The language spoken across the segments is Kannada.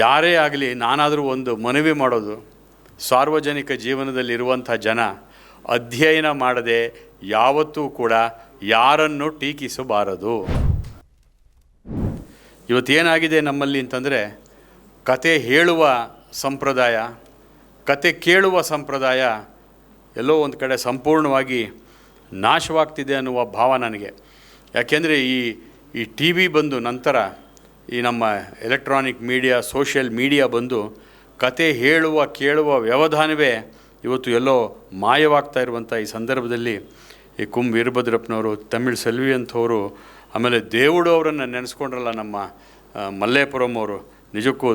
ಯಾರೇ ಆಗಲಿ ನಾನಾದರೂ ಒಂದು ಮನವಿ ಮಾಡೋದು, ಸಾರ್ವಜನಿಕ ಜೀವನದಲ್ಲಿರುವಂಥ ಜನ ಅಧ್ಯಯನ ಮಾಡದೆ ಯಾವತ್ತೂ ಕೂಡ ಯಾರನ್ನು ಟೀಕಿಸಬಾರದು. ಇವತ್ತೇನಾಗಿದೆ ನಮ್ಮಲ್ಲಿ ಅಂತಂದರೆ, ಕತೆ ಹೇಳುವ ಸಂಪ್ರದಾಯ, ಕತೆ ಕೇಳುವ ಸಂಪ್ರದಾಯ ಎಲ್ಲೋ ಒಂದು ಕಡೆ ಸಂಪೂರ್ಣವಾಗಿ ನಾಶವಾಗ್ತಿದೆ ಅನ್ನುವ ಭಾವ ನನಗೆ. ಯಾಕೆಂದರೆ ಈ ಈ ಟಿ ವಿ ಬಂದು ನಂತರ ಈ ನಮ್ಮ ಎಲೆಕ್ಟ್ರಾನಿಕ್ ಮೀಡಿಯಾ ಸೋಷಿಯಲ್ ಮೀಡಿಯಾ ಬಂದು ಕತೆ ಹೇಳುವ, ಕೇಳುವ ವ್ಯವಧಾನವೇ ಇವತ್ತು ಎಲ್ಲೋ ಮಾಯವಾಗ್ತಾ ಇರುವಂಥ ಈ ಸಂದರ್ಭದಲ್ಲಿ ಈ ಕುಂ ವೀರಭದ್ರಪ್ಪನವರು, ತಮಿಳ್ ಸೆಲ್ವಿ ಅಂಥವರು ಆಮೇಲೆ ದೇವುಡು ಅವರನ್ನು ನೆನೆಸ್ಕೊಂಡ್ರಲ್ಲ ನಮ್ಮ ಮಲ್ಲೇಪುರಂ ಅವರು ನಿಜಕ್ಕೂ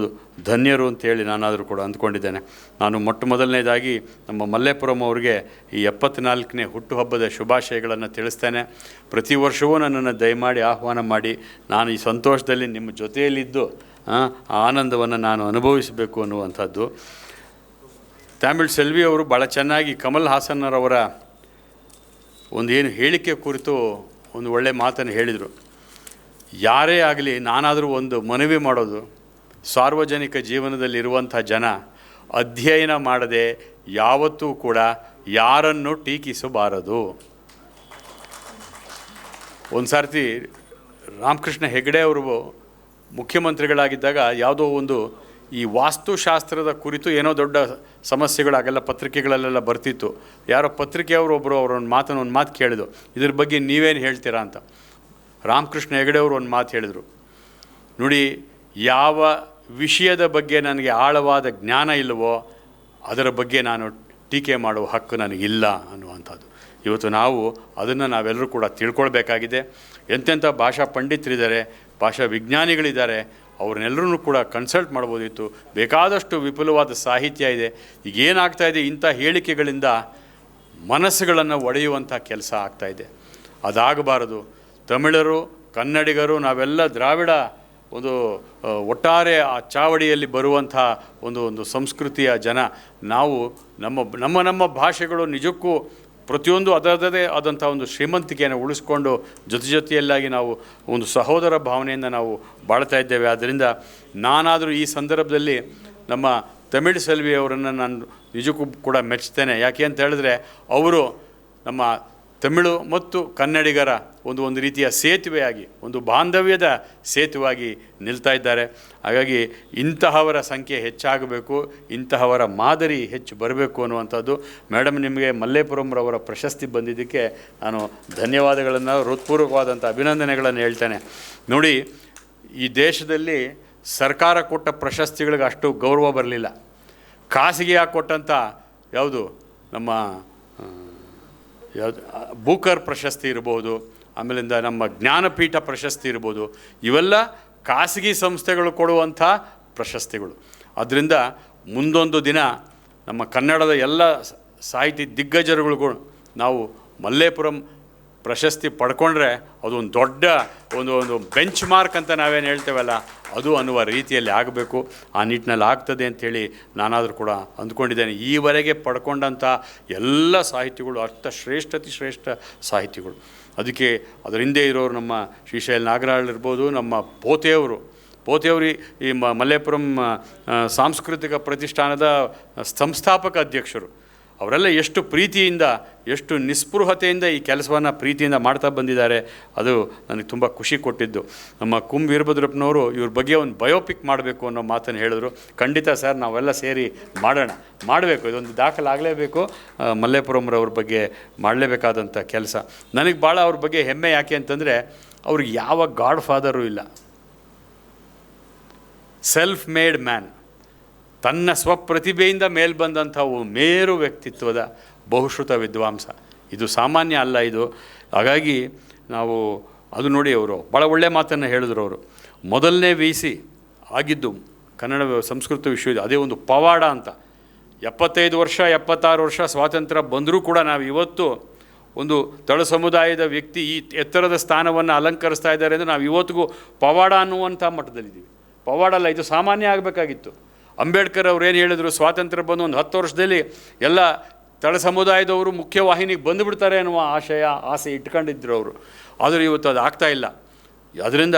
ಧನ್ಯರು ಅಂತೇಳಿ ನಾನಾದರೂ ಕೂಡ ಅಂದ್ಕೊಂಡಿದ್ದೇನೆ. ನಾನು ಮೊಟ್ಟ ಮೊದಲನೇದಾಗಿ ನಮ್ಮ ಮಲ್ಲೇಪುರಂ ಅವರಿಗೆ ಈ ಎಪ್ಪತ್ನಾಲ್ಕನೇ ಹುಟ್ಟುಹಬ್ಬದ ಶುಭಾಶಯಗಳನ್ನು ತಿಳಿಸ್ತೇನೆ. ಪ್ರತಿ ವರ್ಷವೂ ನನ್ನನ್ನು ದಯಮಾಡಿ ಆಹ್ವಾನ ಮಾಡಿ ನಾನು ಈ ಸಂತೋಷದಲ್ಲಿ ನಿಮ್ಮ ಜೊತೆಯಲ್ಲಿದ್ದು, ಆ ಆನಂದವನ್ನು ನಾನು ಅನುಭವಿಸಬೇಕು ಅನ್ನುವಂಥದ್ದು. ತಮಿಳ್ ಸೆಲ್ವಿ ಅವರು ಭಾಳ ಚೆನ್ನಾಗಿ ಕಮಲ್ ಹಾಸನ್ನರವರ ಒಂದು ಏನು ಹೇಳಿಕೆ ಕುರಿತು ಒಂದು ಒಳ್ಳೆಯ ಮಾತನ್ನು ಹೇಳಿದರು. ಯಾರೇ ಆಗಲಿ ನಾನಾದರೂ ಒಂದು ಮನವಿ ಮಾಡೋದು ಸಾರ್ವಜನಿಕ ಜೀವನದಲ್ಲಿರುವಂಥ ಜನ ಅಧ್ಯಯನ ಮಾಡದೆ ಯಾವತ್ತೂ ಕೂಡ ಯಾರನ್ನು ಟೀಕಿಸಬಾರದು. ಒಂದು ಸರ್ತಿ ರಾಮಕೃಷ್ಣ ಹೆಗಡೆ ಅವರು ಮುಖ್ಯಮಂತ್ರಿಗಳಾಗಿದ್ದಾಗ ಯಾವುದೋ ಒಂದು ಈ ವಾಸ್ತುಶಾಸ್ತ್ರದ ಕುರಿತು ಏನೋ ದೊಡ್ಡ ಸಮಸ್ಯೆಗಳಾಗೆಲ್ಲ ಪತ್ರಿಕೆಗಳಲ್ಲೆಲ್ಲ ಬರ್ತಿತ್ತು. ಯಾರೋ ಪತ್ರಿಕೆಯವರು ಒಬ್ಬರು ಅವರು ಒಂದು ಮಾತನ್ನು ಒಂದು ಮಾತು ಕೇಳಿದ್ರು. ಇದ್ರ ಬಗ್ಗೆ ನೀವೇನು ಹೇಳ್ತೀರಾ ಅಂತ. ರಾಮಕೃಷ್ಣ ಹೆಗಡೆ ಅವರು ಒಂದು ಮಾತು ಹೇಳಿದರು. ನೋಡಿ, ಯಾವ ವಿಷಯದ ಬಗ್ಗೆ ನನಗೆ ಆಳವಾದ ಜ್ಞಾನ ಇಲ್ಲವೋ, ಅದರ ಬಗ್ಗೆ ನಾನು ಟೀಕೆ ಮಾಡುವ ಹಕ್ಕು ನನಗಿಲ್ಲ ಅನ್ನುವಂಥದ್ದು. ಇವತ್ತು ನಾವು ಅದನ್ನು ನಾವೆಲ್ಲರೂ ಕೂಡ ತಿಳ್ಕೊಳ್ಬೇಕಾಗಿದೆ. ಎಂತೆಂಥ ಭಾಷಾ ಪಂಡಿತರಿದ್ದಾರೆ, ಭಾಷಾ ವಿಜ್ಞಾನಿಗಳಿದ್ದಾರೆ ಅವ್ರನ್ನೆಲ್ಲರೂ ಕೂಡ ಕನ್ಸಲ್ಟ್ ಮಾಡ್ಬೋದಿತ್ತು. ಬೇಕಾದಷ್ಟು ವಿಪುಲವಾದ ಸಾಹಿತ್ಯ ಇದೆ. ಈಗ ಏನಾಗ್ತಾ ಇದೆ, ಇಂಥ ಹೇಳಿಕೆಗಳಿಂದ ಮನಸ್ಸುಗಳನ್ನು ಒಡೆಯುವಂಥ ಕೆಲಸ ಆಗ್ತಾಯಿದೆ ಅದಾಗಬಾರದು. ತಮಿಳರು, ಕನ್ನಡಿಗರು, ನಾವೆಲ್ಲ ದ್ರಾವಿಡ ಒಂದು ಒಟ್ಟಾರೆ ಆ ಚಾವಡಿಯಲ್ಲಿ ಬರುವಂಥ ಒಂದು ಒಂದು ಸಂಸ್ಕೃತಿಯ ಜನ. ನಾವು ನಮ್ಮ ನಮ್ಮ ನಮ್ಮ ಭಾಷೆಗಳು ನಿಜಕ್ಕೂ ಪ್ರತಿಯೊಂದು ಅದರದೇ ಆದಂಥ ಒಂದು ಶ್ರೀಮಂತಿಕೆಯನ್ನು ಉಳಿಸ್ಕೊಂಡು ಜೊತೆ ಜೊತೆಯಲ್ಲಾಗಿ ನಾವು ಒಂದು ಸಹೋದರ ಭಾವನೆಯಿಂದ ನಾವು ಬಾಳ್ತಾ ಇದ್ದೇವೆ. ಆದ್ದರಿಂದ ನಾನಾದರೂ ಈ ಸಂದರ್ಭದಲ್ಲಿ ನಮ್ಮ ತಮಿಳು ಸೆಲ್ವಿ ಅವರನ್ನು ನಾನು ನಿಜಕ್ಕೂ ಕೂಡ ಮೆಚ್ಚುತ್ತೇನೆ ಯಾಕೆ ಅಂತ ಹೇಳಿದ್ರೆ, ಅವರು ನಮ್ಮ ತಮಿಳು ಮತ್ತು ಕನ್ನಡಿಗರ ಒಂದು ಒಂದು ರೀತಿಯ ಸೇತುವೆಯಾಗಿ, ಒಂದು ಬಾಂಧವ್ಯದ ಸೇತುವಾಗಿ ನಿಲ್ತಾ ಇದ್ದಾರೆ. ಹಾಗಾಗಿ ಇಂತಹವರ ಸಂಖ್ಯೆ ಹೆಚ್ಚಾಗಬೇಕು, ಇಂತಹವರ ಮಾದರಿ ಹೆಚ್ಚು ಬರಬೇಕು ಅನ್ನುವಂಥದ್ದು ಮೇಡಮ್ ನಿಮಗೆ ಮಲ್ಲೇಪುರಂರವರ ಪ್ರಶಸ್ತಿ ಬಂದಿದ್ದಕ್ಕೆ ನಾನು ಧನ್ಯವಾದಗಳನ್ನು, ಹೃತ್ಪೂರ್ವಕವಾದಂಥ ಅಭಿನಂದನೆಗಳನ್ನು ಹೇಳ್ತೇನೆ. ನೋಡಿ, ಈ ದೇಶದಲ್ಲಿ ಸರ್ಕಾರ ಕೊಟ್ಟ ಪ್ರಶಸ್ತಿಗಳಿಗೆ ಅಷ್ಟು ಗೌರವ ಬರಲಿಲ್ಲ. ಖಾಸಗಿಯಾಗಿ ಕೊಟ್ಟಂಥ ಯಾವುದು? ನಮ್ಮ ಬೂಕರ್ ಪ್ರಶಸ್ತಿ ಇರ್ಬೋದು, ಆಮೇಲಿಂದ ನಮ್ಮ ಜ್ಞಾನಪೀಠ ಪ್ರಶಸ್ತಿ ಇರ್ಬೋದು, ಇವೆಲ್ಲ ಖಾಸಗಿ ಸಂಸ್ಥೆಗಳು ಕೊಡುವಂಥ ಪ್ರಶಸ್ತಿಗಳು. ಅದರಿಂದ ಮುಂದೊಂದು ದಿನ ನಮ್ಮ ಕನ್ನಡದ ಎಲ್ಲ ಸಾಹಿತಿ ದಿಗ್ಗಜರುಗಳಿಗೂ ನಾವು ಮಲ್ಲೇಪುರಂ ಪ್ರಶಸ್ತಿ ಪಡ್ಕೊಂಡ್ರೆ ಅದು ಒಂದು ದೊಡ್ಡ ಒಂದು ಒಂದು ಬೆಂಚ್ ಮಾರ್ಕ್ ಅಂತ ನಾವೇನು ಹೇಳ್ತೇವಲ್ಲ, ಅದು ಅನ್ನುವ ರೀತಿಯಲ್ಲಿ ಆಗಬೇಕು. ಆ ನಿಟ್ಟಿನಲ್ಲಿ ಆಗ್ತದೆ ಅಂಥೇಳಿ ನಾನಾದರೂ ಕೂಡ ಅಂದ್ಕೊಂಡಿದ್ದೇನೆ. ಈವರೆಗೆ ಪಡ್ಕೊಂಡಂಥ ಎಲ್ಲ ಸಾಹಿತಿಗಳು ಅರ್ಥ ಶ್ರೇಷ್ಠತಿ ಶ್ರೇಷ್ಠ ಸಾಹಿತಿಗಳು. ಅದಕ್ಕೆ ಅದರ ಹಿಂದೆ ಇರೋರು ನಮ್ಮ ಶ್ರೀಶೈಲ್ ನಾಗರಾಳ್ ಇರ್ಬೋದು, ನಮ್ಮ ಪೋತೆಯವರು. ಪೋತೆಯವರು ಈ- ಮಲ್ಲೇಪುರಂ ಸಾಂಸ್ಕೃತಿಕ ಪ್ರತಿಷ್ಠಾನದ ಸಂಸ್ಥಾಪಕ ಅಧ್ಯಕ್ಷರು. ಅವರೆಲ್ಲ ಎಷ್ಟು ಪ್ರೀತಿಯಿಂದ ಎಷ್ಟು ನಿಸ್ಪೃಹತೆಯಿಂದ ಈ ಕೆಲಸವನ್ನು ಪ್ರೀತಿಯಿಂದ ಮಾಡ್ತಾ ಬಂದಿದ್ದಾರೆ ಅದು ನನಗೆ ತುಂಬ ಖುಷಿ ಕೊಟ್ಟಿದ್ದು. ನಮ್ಮ ಕುಂ ವೀರಭದ್ರಪ್ಪನವರು ಇವ್ರ ಬಗ್ಗೆ ಒಂದು ಬಯೋಪಿಕ್ ಮಾಡಬೇಕು ಅನ್ನೋ ಮಾತನ್ನು ಹೇಳಿದ್ರು. ಖಂಡಿತ ಸರ್ ನಾವೆಲ್ಲ ಸೇರಿ ಮಾಡೋಣ. ಮಾಡಬೇಕು ಇದೊಂದು ದಾಖಲಾಗಲೇಬೇಕು ಆ, ಮಲ್ಲೇಪುರಂರವ್ರ ಬಗ್ಗೆ ಮಾಡಲೇಬೇಕಾದಂಥ ಕೆಲಸ. ನನಗೆ ಭಾಳ ಅವ್ರ ಬಗ್ಗೆ ಹೆಮ್ಮೆ ಯಾಕೆ ಅಂತಂದರೆ ಅವ್ರಿಗೆ ಯಾವ ಗಾಡ್ ಫಾದರು ಇಲ್ಲ. ಸೆಲ್ಫ್ ಮೇಡ್ ಮ್ಯಾನ್ ತನ್ನ ಸ್ವಪ್ರತಿಭೆಯಿಂದ ಮೇಲ್ ಬಂದಂಥ ಮೇರು ವ್ಯಕ್ತಿತ್ವದ ಬಹುಶ್ರುತ ವಿದ್ವಾಂಸ. ಇದು ಸಾಮಾನ್ಯ ಅಲ್ಲ ಇದು. ಹಾಗಾಗಿ ನಾವು ಅದು ನೋಡಿ ಅವರು ಭಾಳ ಒಳ್ಳೆಯ ಮಾತನ್ನು ಹೇಳಿದ್ರು ಅವರು. ಮೊದಲನೇ ವಿ ಆಗಿದ್ದು ಕನ್ನಡ ಸಂಸ್ಕೃತ ವಿಶ್ವವಿದ್ಯಾಲಯ, ಅದೇ ಒಂದು ಪವಾಡ ಅಂತ. ಎಪ್ಪತ್ತೈದು ವರ್ಷ, ಎಪ್ಪತ್ತಾರು ವರ್ಷ ಸ್ವಾತಂತ್ರ್ಯ ಬಂದರೂ ಕೂಡ ನಾವು ಇವತ್ತು ಒಂದು ತಳ ಸಮುದಾಯದ ವ್ಯಕ್ತಿ ಈ ಎತ್ತರದ ಸ್ಥಾನವನ್ನು ಅಲಂಕರಿಸ್ತಾ ಇದ್ದಾರೆ ಅಂದರೆ ನಾವು ಇವತ್ತಿಗೂ ಪವಾಡ ಅನ್ನುವಂಥ ಮಟ್ಟದಲ್ಲಿದ್ದೀವಿ. ಪವಾಡ ಅಲ್ಲ, ಇದು ಸಾಮಾನ್ಯ ಆಗಬೇಕಾಗಿತ್ತು. ಅಂಬೇಡ್ಕರ್ ಅವ್ರು ಏನು ಹೇಳಿದರು? ಸ್ವಾತಂತ್ರ್ಯ ಬಂದು ಒಂದು ಹತ್ತು ವರ್ಷದಲ್ಲಿ ಎಲ್ಲ ತಳ ಸಮುದಾಯದವರು ಮುಖ್ಯವಾಹಿನಿಗೆ ಬಂದುಬಿಡ್ತಾರೆ ಅನ್ನುವ ಆಶಯ, ಆಸೆ ಇಟ್ಕೊಂಡಿದ್ರು ಅವರು. ಆದರೆ ಇವತ್ತು ಅದು ಆಗ್ತಾ ಇಲ್ಲ. ಅದರಿಂದ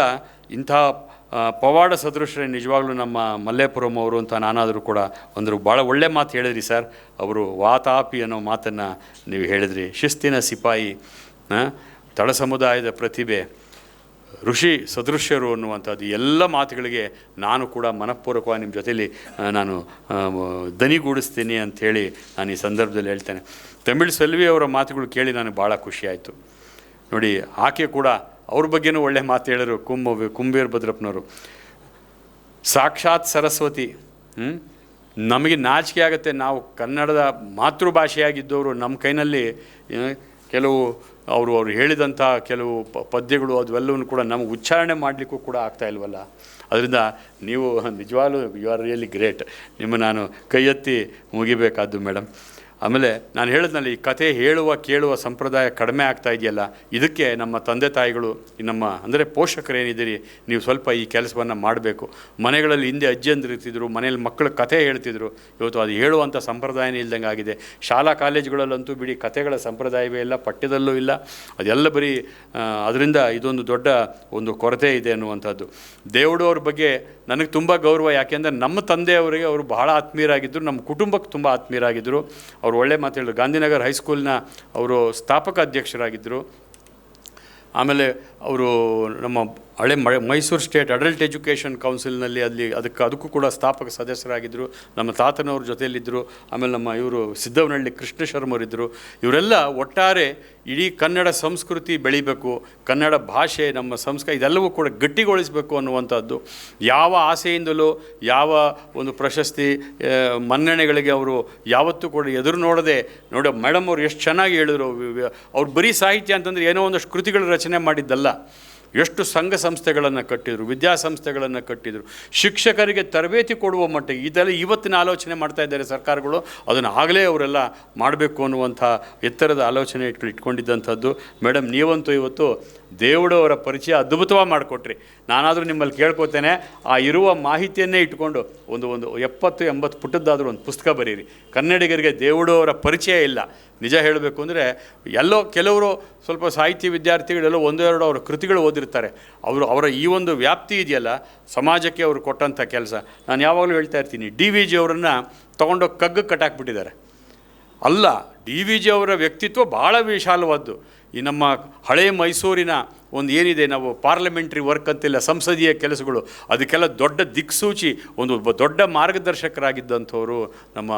ಇಂಥ ಪವಾಡ ಸದೃಶರೇ ನಿಜವಾಗ್ಲೂ ನಮ್ಮ ಮಲ್ಲೇಪುರಂ ಅವರು ಅಂತ ನಾನಾದರೂ ಕೂಡ ಒಂದು ಭಾಳ ಒಳ್ಳೆ ಮಾತು ಹೇಳಿದ್ರಿ ಸರ್. ಅವರು ವಾತಾಪಿ ಅನ್ನೋ ಮಾತನ್ನು ನೀವು ಹೇಳಿದ್ರಿ. ಶಿಸ್ತಿನ ಸಿಪಾಯಿ ತಳ ಸಮುದಾಯದ ಪ್ರತಿಭೆ. ಋಷಿ ಸದೃಶ್ಯರು ಅನ್ನುವಂಥದ್ದು ಎಲ್ಲ ಮಾತುಗಳಿಗೆ ನಾನು ಕೂಡ ಮನಃಪೂರ್ವಕವಾಗಿ ನಿಮ್ಮ ಜೊತೆಯಲ್ಲಿ ನಾನು ದನಿಗೂಡಿಸ್ತೀನಿ ಅಂಥೇಳಿ ನಾನು ಈ ಸಂದರ್ಭದಲ್ಲಿ ಹೇಳ್ತೇನೆ. ತಮಿಳು ಸೆಲ್ವಿ ಅವರ ಮಾತುಗಳು ಕೇಳಿ ನನಗೆ ಭಾಳ ಖುಷಿಯಾಯಿತು ನೋಡಿ, ಆಕೆ ಕೂಡ ಅವ್ರ ಬಗ್ಗೆನೂ ಒಳ್ಳೆ ಮಾತು ಹೇಳಿದರು ಕುಂಭ ಕುಂಬೇರ್ ಭದ್ರಪ್ಪನವರು. ಸಾಕ್ಷಾತ್ ಸರಸ್ವತಿ ನಮಗೆ ನಾಚಿಕೆ ಆಗುತ್ತೆ, ನಾವು ಕನ್ನಡದ ಮಾತೃಭಾಷೆಯಾಗಿದ್ದವರು ನಮ್ಮ ಕೈನಲ್ಲಿ ಕೆಲವು ಅವರು ಅವರು ಹೇಳಿದಂಥ ಕೆಲವು ಪದ್ಯಗಳು ಅದೆಲ್ಲವೂ ಕೂಡ ನಮಗೆ ಉಚ್ಚಾರಣೆ ಮಾಡಲಿಕ್ಕೂ ಕೂಡ ಆಗ್ತಾ ಇಲ್ವಲ್ಲ? ಅದರಿಂದ ನೀವು ನಿಜವಾಗ್ಲೂ ಯು ಆರ್ ರಿಯಲಿ ಗ್ರೇಟ್ ನಿಮ್ಮ ನಾನು ಕೈ ಎತ್ತಿ ಮುಗಿಬೇಕಾದ್ದು ಮೇಡಮ್ ಆಮೇಲೆ ನಾನು ಹೇಳಿದ್ನಲ್ಲಿ, ಈ ಕಥೆ ಹೇಳುವ, ಕೇಳುವ ಸಂಪ್ರದಾಯ ಕಡಿಮೆ ಆಗ್ತಾ ಇದೆಯಲ್ಲ, ಇದಕ್ಕೆ ನಮ್ಮ ತಂದೆ ತಾಯಿಗಳು, ನಮ್ಮ ಅಂದರೆ ಪೋಷಕರೇನಿದ್ದೀರಿ, ನೀವು ಸ್ವಲ್ಪ ಈ ಕೆಲಸವನ್ನು ಮಾಡಬೇಕು. ಮನೆಗಳಲ್ಲಿ ಹಿಂದೆ ಅಜ್ಜಿಯಂದ್ರು ಇರ್ತಿದ್ರು ಮನೇಲಿ ಮಕ್ಕಳು ಕಥೆ ಹೇಳ್ತಿದ್ರು, ಇವತ್ತು ಅದು ಹೇಳುವಂಥ ಸಂಪ್ರದಾಯನೇ ಇಲ್ದಂಗೆ ಆಗಿದೆ. ಶಾಲಾ ಕಾಲೇಜುಗಳಲ್ಲಂತೂ ಬಿಡಿ ಕಥೆಗಳ ಸಂಪ್ರದಾಯವೇ ಇಲ್ಲ, ಪಠ್ಯದಲ್ಲೂ ಇಲ್ಲ. ಅದೆಲ್ಲ ಬರೀ ಅದರಿಂದ ಇದೊಂದು ದೊಡ್ಡ ಒಂದು ಕೊರತೆ ಇದೆ ಅನ್ನುವಂಥದ್ದು. ದೇವಡೋರ ಬಗ್ಗೆ ನನಗೆ ತುಂಬ ಗೌರವ, ಯಾಕೆಂದರೆ ನಮ್ಮ ತಂದೆಯವರಿಗೆ ಅವರು ಬಹಳ ಆತ್ಮೀಯರಾಗಿದ್ದರು, ನಮ್ಮ ಕುಟುಂಬಕ್ಕೆ ತುಂಬ ಆತ್ಮೀಯರಾಗಿದ್ದರು. ಅವರು ಒಳ್ಳೆ ಮಾತು ಹೇಳಿದ್ರು. ಗಾಂಧಿನಗರ್ ಹೈಸ್ಕೂಲ್ನ ಅವರು ಸ್ಥಾಪಕ ಅಧ್ಯಕ್ಷರಾಗಿದ್ದರು. ಆಮೇಲೆ ಅವರು ನಮ್ಮ ಹಳೆ ಮೈಸೂರು ಸ್ಟೇಟ್ ಅಡಲ್ಟ್ ಎಜುಕೇಷನ್ ಕೌನ್ಸಿಲ್ನಲ್ಲಿ ಅಲ್ಲಿ ಅದಕ್ಕೆ ಅದಕ್ಕೂ ಕೂಡ ಸ್ಥಾಪಕ ಸದಸ್ಯರಾಗಿದ್ದರು. ನಮ್ಮ ತಾತನವ್ರ ಜೊತೆಯಲ್ಲಿದ್ದರು. ಆಮೇಲೆ ನಮ್ಮ ಇವರು ಸಿದ್ದವನಹಳ್ಳಿ ಕೃಷ್ಣ ಶರ್ಮರಿದ್ದರು ಇವರೆಲ್ಲ ಒಟ್ಟಾರೆ ಇಡೀ ಕನ್ನಡ ಸಂಸ್ಕೃತಿ ಬೆಳಿಬೇಕು. ಕನ್ನಡ ಭಾಷೆ, ನಮ್ಮ ಸಂಸ್ಕೃತಿ ಇದೆಲ್ಲವೂ ಕೂಡ ಗಟ್ಟಿಗೊಳಿಸಬೇಕು ಅನ್ನುವಂಥದ್ದು. ಯಾವ ಆಸೆಯಿಂದಲೂ, ಯಾವ ಒಂದು ಪ್ರಶಸ್ತಿ ಮನ್ನಣೆಗಳಿಗೆ ಅವರು ಯಾವತ್ತೂ ಕೂಡ ಎದುರು ನೋಡದೆ, ನೋಡಿ ಮೇಡಮ್ ಅವ್ರು ಎಷ್ಟು ಚೆನ್ನಾಗಿ ಹೇಳಿದ್ರು. ಅವ್ರು ಬರೀ ಸಾಹಿತ್ಯ ಅಂತಂದರೆ ಏನೋ ಒಂದಷ್ಟು ಕೃತಿಗಳ ರಚನೆ ಮಾಡಿದ್ದಲ್ಲ. ಎಷ್ಟು ಸಂಘ ಸಂಸ್ಥೆಗಳನ್ನು ಕಟ್ಟಿದರು, ವಿದ್ಯಾಸಂಸ್ಥೆಗಳನ್ನು ಕಟ್ಟಿದರು, ಶಿಕ್ಷಕರಿಗೆ ತರಬೇತಿ ಕೊಡುವ ಮಟ್ಟ, ಇದೆಲ್ಲ ಇವತ್ತಿನ ಆಲೋಚನೆ ಮಾಡ್ತಾ ಇದ್ದಾರೆ ಸರ್ಕಾರಗಳು. ಅದನ್ನು ಆಗಲೇ ಅವರೆಲ್ಲ ಮಾಡಬೇಕು ಅನ್ನುವಂಥ ಎತ್ತರದ ಆಲೋಚನೆ ಇಟ್ಕೊಂಡು ಇಟ್ಕೊಂಡಿದ್ದಂಥದ್ದು. ಮೇಡಮ್, ನೀವಂತೂ ಇವತ್ತು ದೇವುಡವರ ಪರಿಚಯ ಅದ್ಭುತವಾಗಿ ಮಾಡಿಕೊಟ್ರಿ. ನಾನಾದರೂ ನಿಮ್ಮಲ್ಲಿ ಕೇಳ್ಕೊತೇನೆ, ಆ ಇರುವ ಮಾಹಿತಿಯನ್ನೇ ಇಟ್ಕೊಂಡು ಒಂದು ಒಂದು ಎಪ್ಪತ್ತು, ಎಂಬತ್ತು ಪುಟದ್ದಾದರೂ ಒಂದು ಪುಸ್ತಕ ಬರೀರಿ. ಕನ್ನಡಿಗರಿಗೆ ದೇವುಡವರ ಪರಿಚಯ ಇಲ್ಲ. ನಿಜ ಹೇಳಬೇಕು ಅಂದರೆ, ಎಲ್ಲೋ ಕೆಲವರು ಸ್ವಲ್ಪ ಸಾಹಿತ್ಯ ವಿದ್ಯಾರ್ಥಿಗಳೆಲ್ಲೋ ಒಂದೆರಡು ಅವರ ಕೃತಿಗಳು ಓದಿರ್ತಾರೆ. ಅವರು, ಅವರ ಈ ಒಂದು ವ್ಯಾಪ್ತಿ ಇದೆಯಲ್ಲ, ಸಮಾಜಕ್ಕೆ ಅವರು ಕೊಟ್ಟಂಥ ಕೆಲಸ. ನಾನು ಯಾವಾಗಲೂ ಹೇಳ್ತಾ ಇರ್ತೀನಿ, ಡಿ ವಿ ಜಿ ಅವರನ್ನು ತೊಗೊಂಡೋಗಿ ಕಗ್ಗಕ್ಕೆ ಕಟ್ಟಾಕ್ಬಿಟ್ಟಿದ್ದಾರೆ. ಅಲ್ಲ, ಡಿ ವಿ ಜಿ ಅವರ ವ್ಯಕ್ತಿತ್ವ ಭಾಳ ವಿಶಾಲವಾದ್ದು. ಈ ನಮ್ಮ ಹಳೆ ಮೈಸೂರಿನ ಒಂದು ಏನಿದೆ, ನಾವು ಪಾರ್ಲಿಮೆಂಟ್ರಿ ವರ್ಕ್ ಅಂತಿಲ್ಲ, ಸಂಸದೀಯ ಕೆಲಸಗಳು, ಅದಕ್ಕೆಲ್ಲ ದೊಡ್ಡ ದಿಕ್ಸೂಚಿ, ಒಂದು ದೊಡ್ಡ ಮಾರ್ಗದರ್ಶಕರಾಗಿದ್ದಂಥವರು ನಮ್ಮ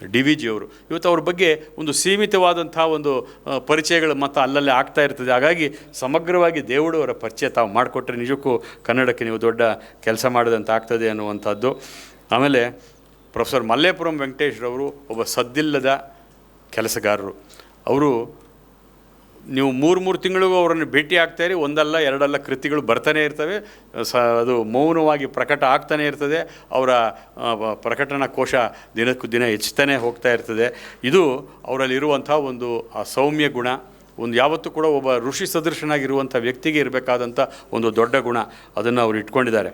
ಡಿ ವಿ ಜಿ ಅವರು. ಇವತ್ತು ಅವ್ರ ಬಗ್ಗೆ ಒಂದು ಸೀಮಿತವಾದಂಥ ಒಂದು ಪರಿಚಯಗಳು ಮತ್ತು ಅಲ್ಲಲ್ಲೇ ಆಗ್ತಾ ಇರ್ತದೆ. ಹಾಗಾಗಿ ಸಮಗ್ರವಾಗಿ ದೇವುಡು ಅವರ ಪರಿಚಯ ತಾವು ಮಾಡಿಕೊಟ್ರೆ ನಿಜಕ್ಕೂ ಕನ್ನಡಕ್ಕೆ ನೀವು ದೊಡ್ಡ ಕೆಲಸ ಮಾಡಿದಂತ ಆಗ್ತದೆ ಅನ್ನುವಂಥದ್ದು. ಆಮೇಲೆ ಪ್ರೊಫೆಸರ್ ಮಲ್ಲೇಪುರಂ ವೆಂಕಟೇಶ್ರವರು ಒಬ್ಬ ಸದ್ದಿಲ್ಲದ ಕೆಲಸಗಾರರು. ಅವರು ನೀವು ಮೂರು ಮೂರು ತಿಂಗಳಿಗೂ ಅವರನ್ನು ಭೇಟಿ ಆಗ್ತಾಯಿರಿ ಒಂದಲ್ಲ ಎರಡಲ್ಲ ಕೃತಿಗಳು ಬರ್ತಾನೆ ಇರ್ತವೆ, ಸ ಅದು ಮೌನವಾಗಿ ಪ್ರಕಟ ಆಗ್ತಾನೆ ಇರ್ತದೆ, ಅವರ ಪ್ರಕಟಣಾ ಕೋಶ ದಿನಕ್ಕೂ ದಿನ ಹೆಚ್ಚುತ್ತಾನೆ ಹೋಗ್ತಾ ಇರ್ತದೆ. ಇದು ಅವರಲ್ಲಿರುವಂಥ ಒಂದು, ಆ, ಸೌಮ್ಯ ಗುಣ, ಒಂದು ಯಾವತ್ತೂ ಕೂಡ ಒಬ್ಬ ಋಷಿ ಸದೃಶನಾಗಿರುವಂಥ ವ್ಯಕ್ತಿಗೆ ಇರಬೇಕಾದಂಥ ಒಂದು ದೊಡ್ಡ ಗುಣ, ಅದನ್ನು ಅವರು ಇಟ್ಕೊಂಡಿದ್ದಾರೆ.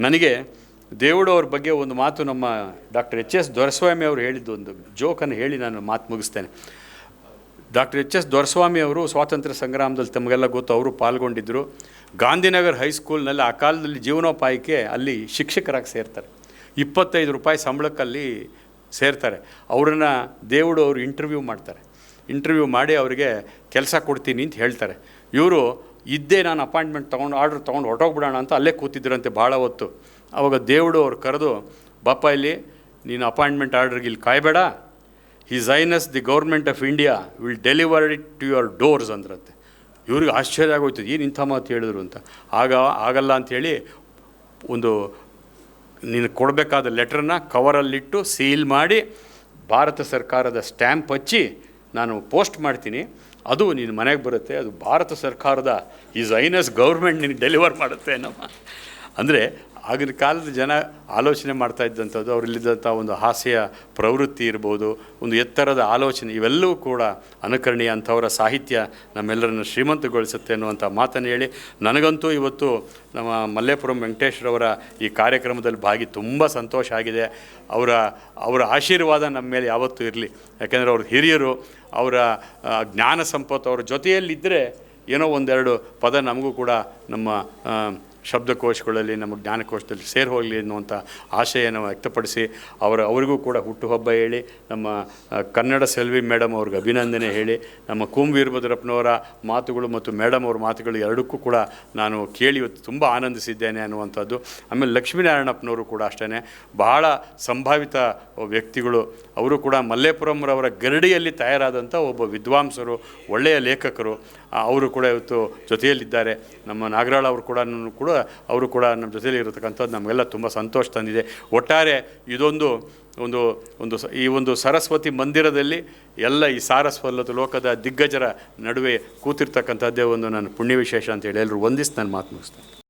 ನನಗೆ ದೇವುಡು ಅವ್ರ ಬಗ್ಗೆ ಒಂದು ಮಾತು ನಮ್ಮ ಡಾಕ್ಟರ್ ಎಚ್ ಎಸ್ ದೊರಸ್ವಾಮಿ ಅವರು ಹೇಳಿದ್ದು, ಒಂದು ಜೋಕನ್ನು ಹೇಳಿ ನಾನು ಮಾತು ಮುಗಿಸ್ತೇನೆ. ಡಾಕ್ಟರ್ ಎಚ್ ಎಸ್ ದೊರಸ್ವಾಮಿ ಅವರು ಸ್ವಾತಂತ್ರ್ಯ ಸಂಗ್ರಾಮದಲ್ಲಿ ತಮಗೆಲ್ಲ ಗೊತ್ತು, ಅವರು ಪಾಲ್ಗೊಂಡಿದ್ದರು ಗಾಂಧಿನಗರ್ ಹೈಸ್ಕೂಲ್ನಲ್ಲಿ ಆ ಕಾಲದಲ್ಲಿ ಜೀವನೋಪಾಯಕ್ಕೆ ಅಲ್ಲಿ ಶಿಕ್ಷಕರಾಗಿ ಸೇರ್ತಾರೆ. ಇಪ್ಪತ್ತೈದು ರೂಪಾಯಿ ಸಂಬಳಕ್ಕಲ್ಲಿ ಸೇರ್ತಾರೆ. ಅವರನ್ನು ದೇವುಡು ಅವರು ಇಂಟರ್ವ್ಯೂ ಮಾಡ್ತಾರೆ. ಇಂಟರ್ವ್ಯೂ ಮಾಡಿ ಅವರಿಗೆ ಕೆಲಸ ಕೊಡ್ತೀನಿ ಅಂತ ಹೇಳ್ತಾರೆ. ಇವರು, ಇದ್ದೇ ನಾನು ಅಪಾಯಿಂಟ್ಮೆಂಟ್ ತೊಗೊಂಡು ಆರ್ಡ್ರ್ ತೊಗೊಂಡು ಹೊರಟೋಗ್ಬಿಡೋಣ ಅಂತ ಅಲ್ಲೇ ಕೂತಿದ್ರಂತೆ ಭಾಳ ಹೊತ್ತು. ಆವಾಗ ದೇವಡು ಅವ್ರು ಕರೆದು ಬಾಪ ಇಲ್ಲಿ, ನೀನು ಅಪಾಯಿಂಟ್ಮೆಂಟ್ ಆರ್ಡ್ರಿಗೆ ಇಲ್ಲಿ ಕಾಯಬೇಡ. ಈ ಝೈನಸ್ the government of India will deliver it to your doors ಅಂದ್ರಂತೆ ಇವ್ರಿಗೆ ಆಶ್ಚರ್ಯ ಆಗೋಯ್ತು, ಏನು ಇಂಥ ಮಾತು ಹೇಳಿದ್ರು? ಅಂತ. ಆಗ, ಆಗಲ್ಲ ಅಂಥೇಳಿ ಒಂದು ನೀನು ಕೊಡಬೇಕಾದ ಲೆಟ್ರನ್ನ ಕವರಲ್ಲಿಟ್ಟು ಸೀಲ್ ಮಾಡಿ ಭಾರತ ಸರ್ಕಾರದ ಸ್ಟ್ಯಾಂಪ್ ಹಚ್ಚಿ ನಾನು ಪೋಸ್ಟ್ ಮಾಡ್ತೀನಿ. ಅದು ನಿನ್ನ ಮನೆಗೆ ಬರುತ್ತೆ, ಅದು ಭಾರತ ಸರ್ಕಾರದ ಈಸ್ ಐನಸ್ ಗೌರ್ಮೆಂಟ್ ನಿನಗೆ ಡೆಲಿವರ್ ಮಾಡುತ್ತೆ ನಮ್ಮ ಅಂದರೆ ಆಗಿನ ಕಾಲದ ಜನ ಆಲೋಚನೆ ಮಾಡ್ತಾ ಇದ್ದಂಥದ್ದು, ಅವರಲ್ಲಿದ್ದಂಥ ಒಂದು ಹಾಸ್ಯ ಪ್ರವೃತ್ತಿ ಇರ್ಬೋದು, ಒಂದು ಎತ್ತರದ ಆಲೋಚನೆ, ಇವೆಲ್ಲವೂ ಕೂಡ ಅನುಕರಣೀಯ ಅಂಥವರ ಸಾಹಿತ್ಯ ನಮ್ಮೆಲ್ಲರನ್ನು ಶ್ರೀಮಂತಗೊಳಿಸುತ್ತೆ ಅನ್ನುವಂಥ ಮಾತನ್ನು ಹೇಳಿ ನನಗಂತೂ ಇವತ್ತು ನಮ್ಮ ಮಲ್ಲೇಪುರಂ ವೆಂಕಟೇಶ್ವರವರ ಈ ಕಾರ್ಯಕ್ರಮದಲ್ಲಿ ಭಾಗಿ ತುಂಬ ಸಂತೋಷ ಆಗಿದೆ. ಅವರ ಅವರ ಆಶೀರ್ವಾದ ನಮ್ಮ ಮೇಲೆ ಯಾವತ್ತೂ ಇರಲಿ. ಯಾಕೆಂದರೆ ಅವ್ರ ಹಿರಿಯರು, ಅವರ ಜ್ಞಾನ ಸಂಪತ್ತು ಅವರ ಜೊತೆಯಲ್ಲಿದ್ದರೆ ಏನೋ ಒಂದೆರಡು ಪದ ನಮಗೂ ಕೂಡ ನಮ್ಮ ಶಬ್ದಕೋಶಗಳಲ್ಲಿ ನಮ್ಮ ಜ್ಞಾನಕೋಶದಲ್ಲಿ ಸೇರಿ ಹೋಗಲಿ ಅನ್ನುವಂಥ ಆಶಯನ ವ್ಯಕ್ತಪಡಿಸಿ ಅವರ ಅವರಿಗೂ ಕೂಡ ಹುಟ್ಟುಹಬ್ಬ ಹೇಳಿ, ನಮ್ಮ ಕನ್ನಡ ಸೆಲ್ವಿ ಮೇಡಮ್ ಅವ್ರಿಗೆ ಅಭಿನಂದನೆ ಹೇಳಿ, ನಮ್ಮ ಕುಂ ವೀರಭದ್ರಪ್ಪನವರ ಮಾತುಗಳು ಮತ್ತು ಮೇಡಮ್ ಅವ್ರ ಮಾತುಗಳು ಎರಡಕ್ಕೂ ಕೂಡ ನಾನು ಕೇಳಿ ಇವತ್ತು ತುಂಬ ಆನಂದಿಸಿದ್ದೇನೆ ಅನ್ನುವಂಥದ್ದು. ಆಮೇಲೆ ಲಕ್ಷ್ಮೀನಾರಾಯಣಪ್ಪನವರು ಕೂಡ ಅಷ್ಟೇ ಬಹಳ ಸಂಭಾವಿತ ವ್ಯಕ್ತಿಗಳು. ಅವರು ಕೂಡ ಮಲ್ಲೇಪುರಂರವರ ಗರಡಿಯಲ್ಲಿ ತಯಾರಾದಂಥ ಒಬ್ಬ ವಿದ್ವಾಂಸರು, ಒಳ್ಳೆಯ ಲೇಖಕರು. ಅವರು ಕೂಡ ಇವತ್ತು ಜೊತೆಯಲ್ಲಿದ್ದಾರೆ. ನಮ್ಮ ನಾಗರಾಳ್ ಅವರು ಕೂಡ ಕೂಡ, ಅವರು ಕೂಡ ನಮ್ಮ ಜೊತೆಯಲ್ಲಿ ಇರತಕ್ಕಂಥದ್ದು ನಮಗೆಲ್ಲ ತುಂಬ ಸಂತೋಷ ತಂದಿದೆ. ಒಟ್ಟಾರೆ ಇದೊಂದು, ಒಂದು ಒಂದು ಈ ಒಂದು ಸರಸ್ವತಿ ಮಂದಿರದಲ್ಲಿ ಎಲ್ಲ ಈ ಸಾರಸ್ವಲ್ಲದ ಲೋಕದ ದಿಗ್ಗಜರ ನಡುವೆ ಕೂತಿರ್ತಕ್ಕಂಥದ್ದೇ ಒಂದು ನನ್ನ ಪುಣ್ಯ ವಿಶೇಷ ಅಂತೇಳಿ ಎಲ್ಲರೂ ಒಂದಿಸ್ ನಾನು ಮಾತು ಮುಗಿಸ್ತೇನೆ.